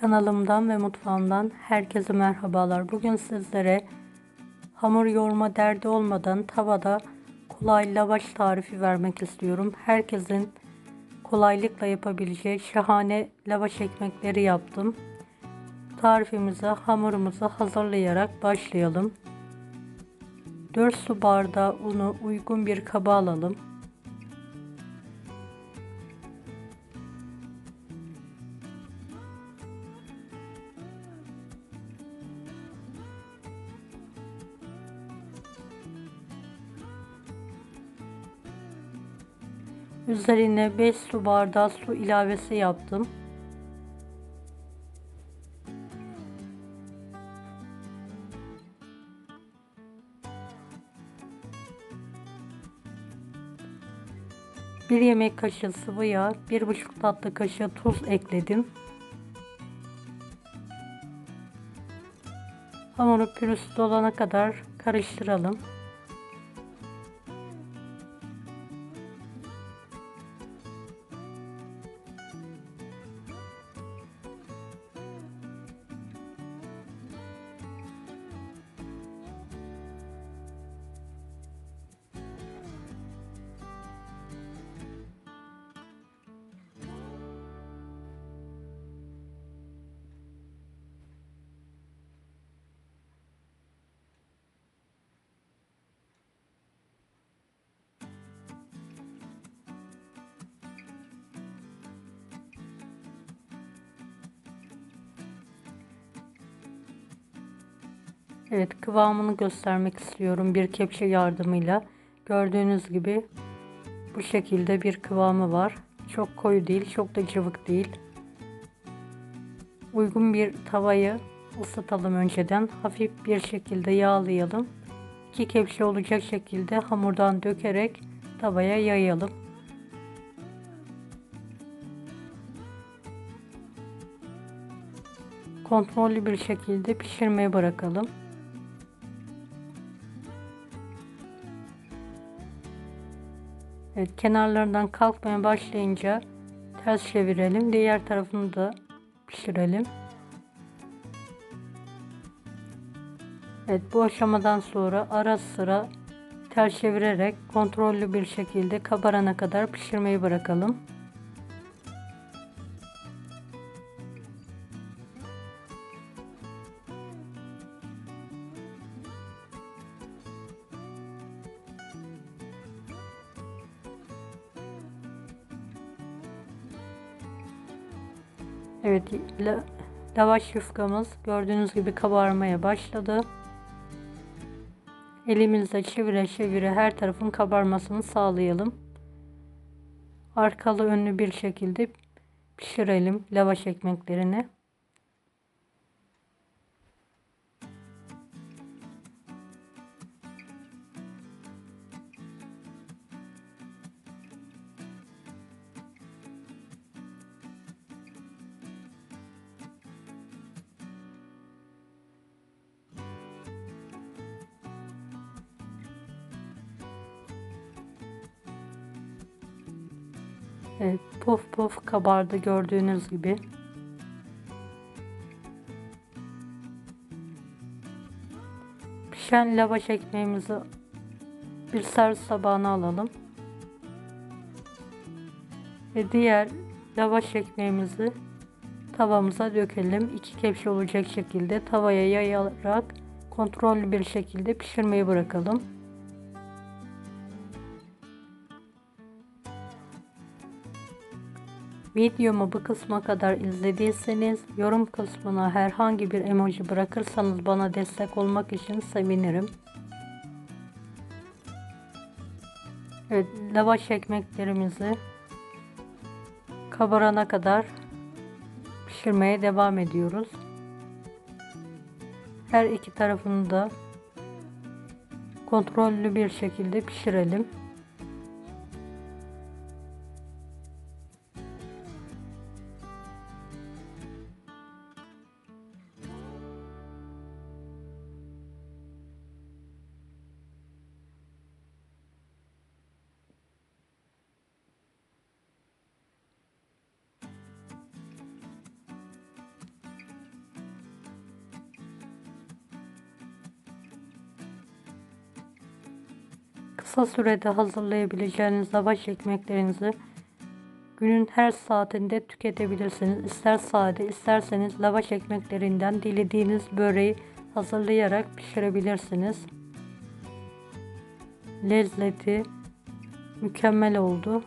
Kanalımdan ve mutfağımdan herkese merhabalar. Bugün sizlere hamur yoğurma derdi olmadan tavada kolay lavaş tarifi vermek istiyorum. Herkesin kolaylıkla yapabileceği şahane lavaş ekmekleri yaptım. Tarifimize hamurumuzu hazırlayarak başlayalım. 4 su bardağı unu uygun bir kaba alalım. Üzerine 5 su bardağı su ilavesi yaptım. Bir yemek kaşığı sıvı yağ, bir buçuk tatlı kaşığı tuz ekledim. Hamuru pürüzsüz olana kadar karıştıralım. Evet kıvamını göstermek istiyorum bir kepçe yardımıyla. Gördüğünüz gibi bu şekilde bir kıvamı var. Çok koyu değil, çok da cıvık değil. Uygun bir tavayı ısıtalım önceden. Hafif bir şekilde yağlayalım. İki kepçe olacak şekilde hamurdan dökerek tavaya yayalım. Kontrollü bir şekilde pişirmeye bırakalım. Evet kenarlarından kalkmaya başlayınca ters çevirelim. Diğer tarafını da pişirelim. Evet bu aşamadan sonra ara sıra ters çevirerek kontrollü bir şekilde kabarana kadar pişirmeyi bırakalım. Evet la, lavaş yufkamız gördüğünüz gibi kabarmaya başladı. Elimizle çevire çevire her tarafın kabarmasını sağlayalım. Arkalı önlü bir şekilde pişirelim lavaş ekmeklerini. Puf puf kabardı gördüğünüz gibi. Pişen lavaş ekmeğimizi bir servis tabağına alalım. Ve diğer lavaş ekmeğimizi tavamıza dökelim. İki kepçe olacak şekilde tavaya yayarak kontrollü bir şekilde pişirmeyi bırakalım. Videomu bu kısma kadar izlediyseniz yorum kısmına herhangi bir emoji bırakırsanız bana destek olmak için sevinirim. Evet, lavaş ekmeklerimizi kabarana kadar pişirmeye devam ediyoruz. Her iki tarafını da kontrollü bir şekilde pişirelim. Kısa sürede hazırlayabileceğiniz lavaş ekmeklerinizi günün her saatinde tüketebilirsiniz. İster sade isterseniz lavaş ekmeklerinden dilediğiniz böreği hazırlayarak pişirebilirsiniz. Lezzeti mükemmel oldu.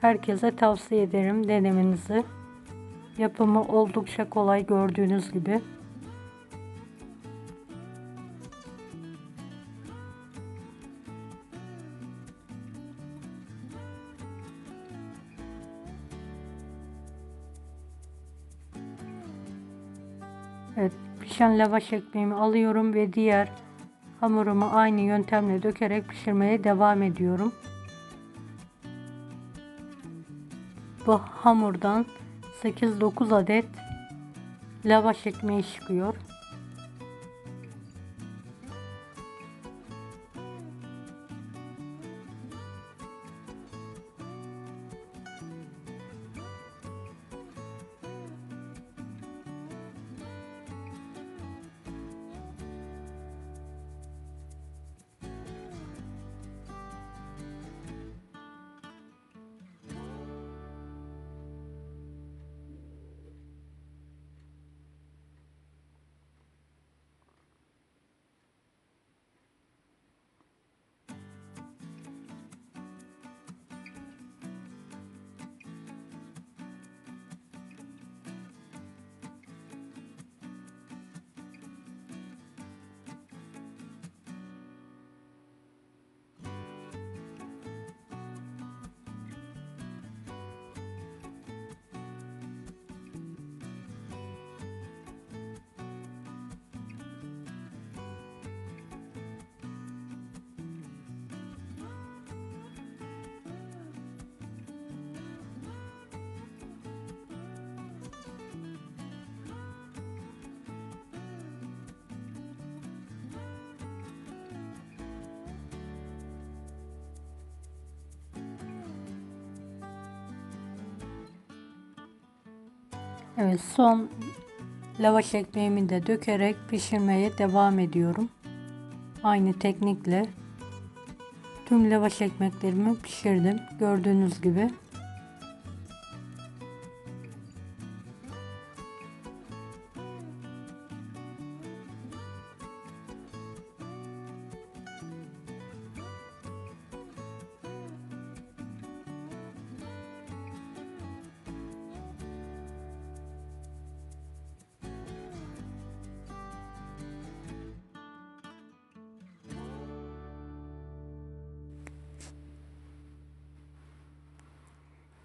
Herkese tavsiye ederim denemenizi. Yapımı oldukça kolay gördüğünüz gibi. Pişen lavaş ekmeğimi alıyorum ve diğer hamurumu aynı yöntemle dökerek pişirmeye devam ediyorum. Bu hamurdan 8-9 adet lavaş ekmeği çıkıyor. Evet son lavaş ekmeğimi de dökerek pişirmeye devam ediyorum. Aynı teknikle tüm lavaş ekmeklerimi pişirdim. Gördüğünüz gibi.